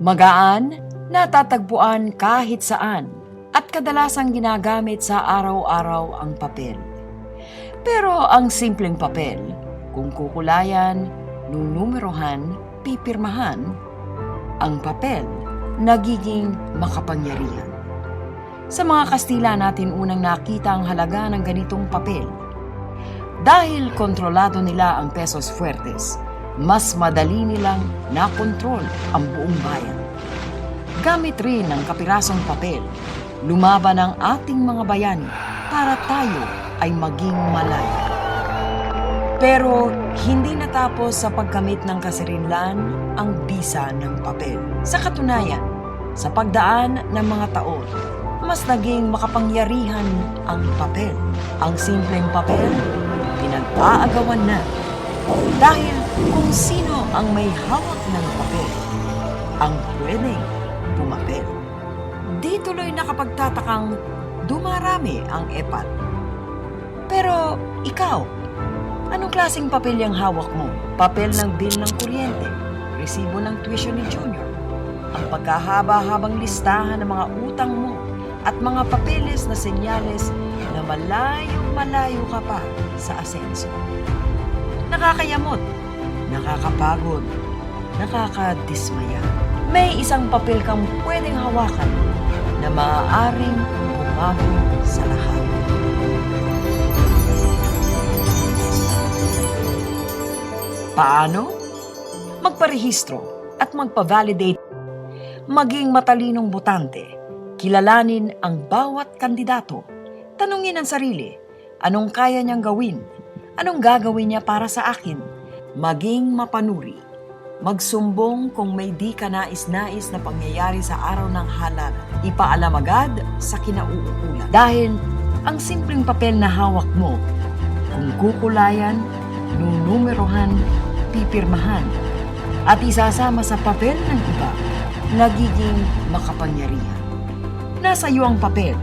Magaan, natatagpuan kahit saan at kadalasang ginagamit sa araw-araw ang papel. Pero ang simpleng papel, kung kukulayan, nunumerohan, pipirmahan, ang papel nagiging makapangyarihan. Sa mga Kastila natin unang nakita ang halaga ng ganitong papel. Dahil kontrolado nila ang pesos fuertes, mas madali nilang nakontrol ang buong bayan. Gamit rin ang kapirasong papel, lumaban ang ating mga bayani para tayo ay maging malaya. Pero hindi natapos sa pagkamit ng kasirinlan ang bisa ng papel. Sa katunayan, sa pagdaan ng mga taon, mas naging makapangyarihan ang papel. Ang simpleng papel, pinag-aagawan na. Dahil kung sino ang may hawak ng papel, ang pwedeng pumapel. Di tuloy nakapagtatakang dumarami ang epat. Pero ikaw, anong klaseng papel yung hawak mo? Papel ng bill ng kuryente, resibo ng tuition ni Junior, ang pagkahaba-habang listahan ng mga utang mo at mga papeles na senyales na malayo-malayo ka pa sa asenso. Nakakayamot, nakakapagod, nakakadismaya. May isang papel kang pwedeng hawakan na maaaring bumago sa lahat. Paano? Magparehistro at magpa-validate. Maging matalinong botante. Kilalanin ang bawat kandidato. Tanungin ang sarili, anong kaya niyang gawin? Anong gagawin niya para sa akin? Maging mapanuri. Magsumbong kung may di ka nais-nais na pangyayari sa araw ng halal. Ipaalam agad sa kinauukulan. Dahil ang simpleng papel na hawak mo, kung kukulayan, nunumerohan, pipirmahan, at isasama sa papel ng iba, nagiging makapangyarihan. Nasa iyo ang papel,